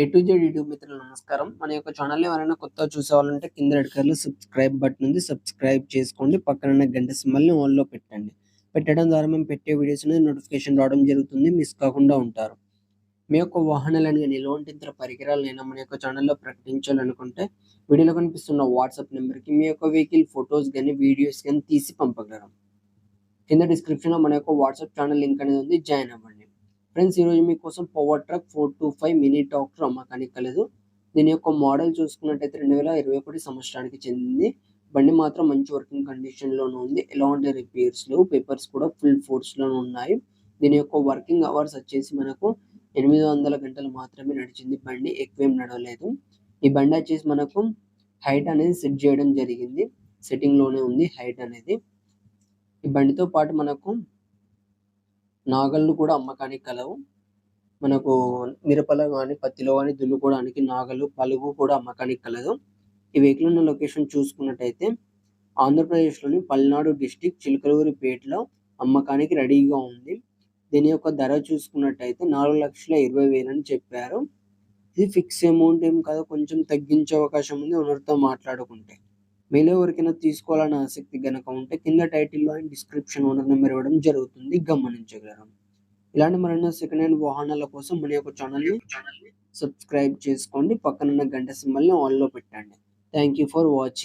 A to Z YouTube మిత్రులు నమస్కారం. మన యొక్క ఛానల్ ఎవరైనా కొత్త చూసేవాళ్ళంటే కింద రెడ్ కలర్లో సబ్స్క్రైబ్ బటన్ ఉంది. సబ్స్క్రైబ్ చేసుకోండి. పక్కన గంట సింబల్ని ని లో పెట్టండి. పెట్టడం ద్వారా మేము పెట్టే వీడియోస్ అనేది నోటిఫికేషన్ రావడం జరుగుతుంది. మిస్ కాకుండా ఉంటారు. మీ యొక్క వాహనాలను కానీ ఎలాంటి ఇతర నేను మన యొక్క ఛానల్లో ప్రకటించాలనుకుంటే వీడియోలో కనిపిస్తున్న వాట్సాప్ నెంబర్కి మీ యొక్క వెహికల్ ఫొటోస్ కానీ వీడియోస్ కానీ తీసి పంపగలరు. కింద డిస్క్రిప్షన్లో మన యొక్క వాట్సాప్ ఛానల్ లింక్ అనేది ఉంది. జాయిన్ అవ్వండి. ఫ్రెండ్స్ ఈరోజు మీకోసం power truck four two five mini tractor అమ్మకానికి కలదు. దీని యొక్క మోడల్ చూసుకున్నట్టయితే రెండు వేల ఇరవై ఒకటి సంవత్సరానికి చెందింది. బండి మాత్రం మంచి వర్కింగ్ కండిషన్లోనే ఉంది. ఎలాంటి రిపేర్స్ లేవు. పేపర్స్ కూడా ఫుల్ ఫోర్స్లోనే ఉన్నాయి. దీని యొక్క వర్కింగ్ అవర్స్ వచ్చేసి మనకు ఎనిమిది వందల గంటలు మాత్రమే నడిచింది బండి. ఎక్కువేం నడవలేదు. ఈ బండి వచ్చేసి మనకు హైట్ అనేది సెట్ చేయడం జరిగింది. సెట్టింగ్లోనే ఉంది హైట్ అనేది. ఈ బండితో పాటు మనకు నాగళ్ళు కూడా అమ్మకానికి కలవు. మనకు మిరపలో కానీ పత్తిలో కానీ దున్నుకోవడానికి నాగలు పలుగు కూడా అమ్మకానికి కలదు. ఈ వెహికల్ ఉన్న లొకేషన్ చూసుకున్నట్టయితే ఆంధ్రప్రదేశ్లోని పల్నాడు డిస్టిక్ చిలకలూరిపేటలో అమ్మకానికి రెడీగా ఉంది. దీని యొక్క ధర చూసుకున్నట్టయితే నాలుగు లక్షల ఇరవై వేలు అని చెప్పారు. ఇది ఫిక్స్ అమౌంట్ ఏం కాదు కొంచెం తగ్గించే అవకాశం ఉంది ఓనర్తో మాట్లాడుకుంటే. మీలో ఎవరికైనా తీసుకోవాలని ఆసక్తి గనక ఉంటే కింద టైటిల్లో అండ్ డిస్క్రిప్షన్ ఓనర్ నెంబర్ ఇవ్వడం జరుగుతుంది. గమనించగలరు. ఇలాంటి మరిన్ని సెకండ్ హ్యాండ్ వాహనాల కోసం మన యొక్క ఛానల్ని సబ్స్క్రైబ్ చేసుకోండి. పక్కనున్న గంట సింబల్ని ఆన్లో పెట్టండి. Thank you for watching